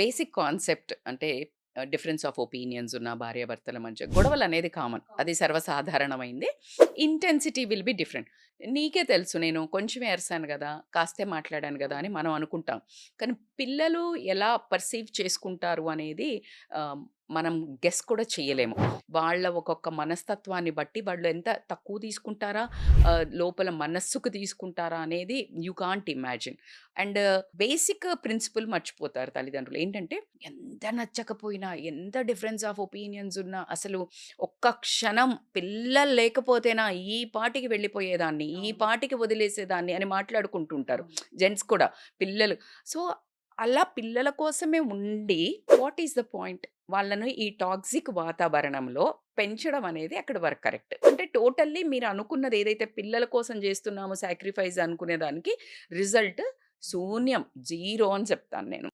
Basic concept అంటే difference of opinions ఉన్న భార్యాభర్తల మధ్య గొడవలు అనేది కామన్. అది సర్వసాధారణమైంది. Intensity will be different. నీకే తెలుసు నేను కొంచెమే అరిసాను కదా కాస్తే మాట్లాడాను కదా అని మనం అనుకుంటాం. కానీ పిల్లలు ఎలా పర్సీవ్ చేసుకుంటారు అనేది మనం గెస్ కూడా చేయలేము వాళ్ళ ఒక్కొక్క మనస్తత్వాన్ని బట్టి వాళ్ళు ఎంత తక్కువ తీసుకుంటారా లోపల మనస్సుకు తీసుకుంటారా అనేది you can't imagine. And basic principle మర్చిపోతారు తల్లిదండ్రులు. ఏంటంటే ఎంత నచ్చకపోయినా ఎంత డిఫరెన్స్ ఆఫ్ ఒపీనియన్స్ ఉన్నా అసలు ఒక్క క్షణం పిల్లలు లేకపోతేనా ఈ పాటికి వెళ్ళిపోయేదాన్ని ఈ పాటికి వదిలేసేదాన్ని అని మాట్లాడుకుంటుంటారు జెంట్స్ కూడా పిల్లలు. సో అలా పిల్లల కోసమే ఉండి వాట్ ఈస్ ద పాయింట్ వాళ్ళను ఈ టాక్సిక్ వాతావరణంలో పెంచడం అనేది అక్కడ వరకు కరెక్ట్ అంటే టోటల్లీ మీరు అనుకున్నది ఏదైతే పిల్లల కోసం చేస్తున్నామో సాక్రిఫైస్ అనుకునే దానికి రిజల్ట్ శూన్యం జీరో అని చెప్తాను నేను.